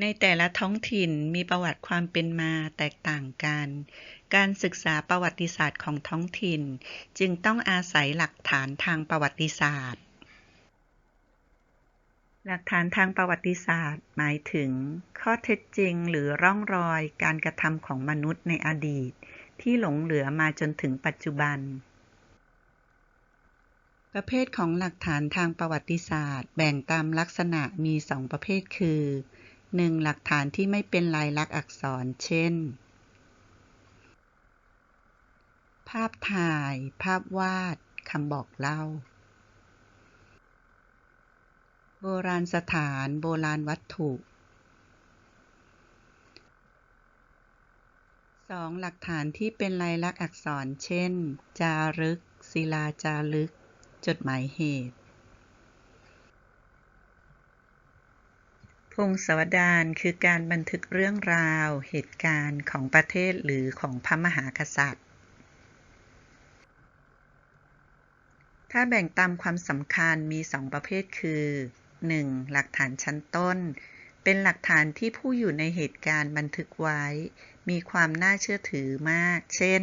ในแต่ละท้องถิ่นมีประวัติความเป็นมาแตกต่างกัน การศึกษาประวัติศาสตร์ของท้องถิ่น จึงต้องอาศัยหลักฐานทางประวัติศาสตร์ หลักฐานทางประวัติศาสตร์ หมายถึง ข้อเท็จจริงหรือร่องรอยการกระทำของมนุษย์ในอดีต ที่หลงเหลือมาจนถึงปัจจุบัน ประเภทของหลักฐานทางประวัติศาสตร์ แบ่งตามลักษณะมีสองประเภทคือ 1. หลักฐานที่ไม่เป็นลายลักษณ์อักษร เช่น ภาพถ่าย ภาพวาด คำบอกเล่า โบราณสถาน โบราณวัตถุ 2. หลักฐานที่เป็นลายลักษณ์อักษร เช่น จารึก ศิลาจารึก จดหมายเหตุ พงศวดารคือการบันทึกเรื่องราว เหตุการณ์ของประเทศหรือของพระมหากษัตริย์ ถ้าแบ่งตามความสำคัญมีสองประเภทคือ 1. หลักฐานชั้นต้น เป็นหลักฐานที่ผู้อยู่ในเหตุการณ์บันทึกไว้ มีความน่าเชื่อถือมาก เช่น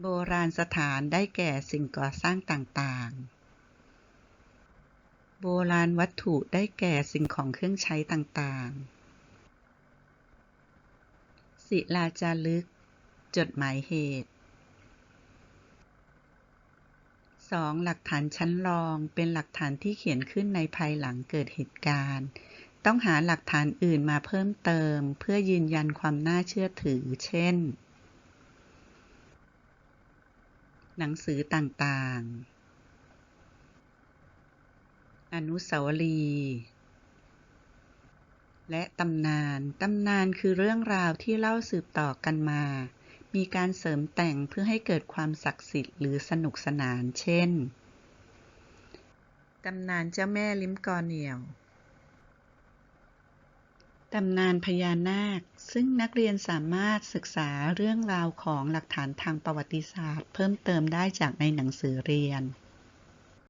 โบราณสถานได้แก่สิ่งก่อสร้างต่างๆ โบราณวัตถุได้แก่สิ่งของเครื่องใช้ต่างๆ ศิลาจารึก จดหมายเหตุ 2. หลักฐานชั้นรองเป็นหลักฐานที่เขียนขึ้นในภายหลังเกิดเหตุการณ์ ต้องหาหลักฐานอื่นมาเพิ่มเติม เพื่อยืนยันความน่าเชื่อถือ เช่น หนังสือต่างๆ อนุสาวรีย์และตำนาน ตำนานคือเรื่องราวที่เล่าสืบต่อกันมา มีการเสริมแต่งเพื่อให้เกิดความศักดิ์สิทธิ์หรือสนุกสนาน เช่น ตำนานเจ้าแม่ลิ้มกอเหนี่ยว ตำนานพญานาค ซึ่งนักเรียนสามารถศึกษาเรื่องราวของหลักฐานทางประวัติศาสตร์ เพิ่มเติมได้จากในหนังสือเรียน